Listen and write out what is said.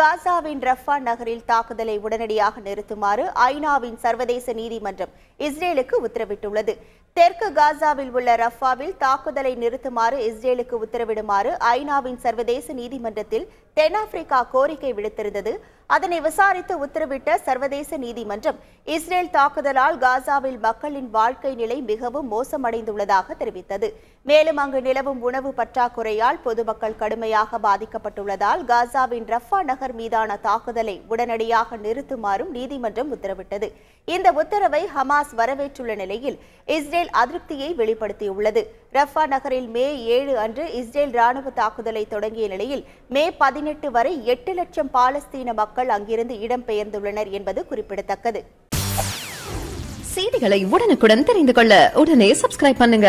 காசாவின் ரஃபா நகரில் தாக்குதலை உடனடியாக நிறுத்துமாறு ஐநாவின் சர்வதேச நீதிமன்றம் இஸ்ரேலுக்கு உத்தரவிட்டுள்ளது. தெற்கு காசாவில் உள்ள ரஃபாவில் தாக்குதலை நிறுத்துமாறு இஸ்ரேலுக்கு உத்தரவிடுமாறு ஐநாவின் சர்வதேச நீதிமன்றத்தில் தென்னாப்பிரிக்கா கோரிக்கை விடுத்திருந்தது. அதனை விசாரித்து உத்தரவிட்ட சர்வதேச நீதிமன்றம் இஸ்ரேல் தாக்குதலால் காசாவில் மக்களின் வாழ்க்கை நிலை மிகவும் மோசமடைந்துள்ளதாக தெரிவித்தது. மேலும் அங்கு நிலவும் உணவு பற்றாக்குறையால் பொதுமக்கள் கடுமையாக பாதிக்கப்பட்டுள்ளதால் காசாவின் ரஃபா நகர் மீதான தாக்குதலை உடனடியாக நிறுத்துமாறும் நீதிமன்றம் உத்தரவிட்டது. இந்த உத்தரவை ஹமாஸ் வரவேற்றுள்ள நிலையில் இஸ்ரேல் அதிருப்தியை வெளிப்படுத்தியுள்ளது. ரஃபா நகரில் மே ஏழு அன்று இஸ்ரேல் ராணுவ தாக்குதலை தொடங்கிய நிலையில் மே பதினெட்டு வரை எட்டு லட்சம் பாலஸ்தீன மக்கள் அங்கிருந்து இடம்பெயர்ந்துள்ளனர் என்பது குறிப்பிடத்தக்கது. செய்திகளை உடனுக்குடன் தெரிந்து கொள்ள உடனே சப்ஸ்கிரைப் பண்ணுங்க.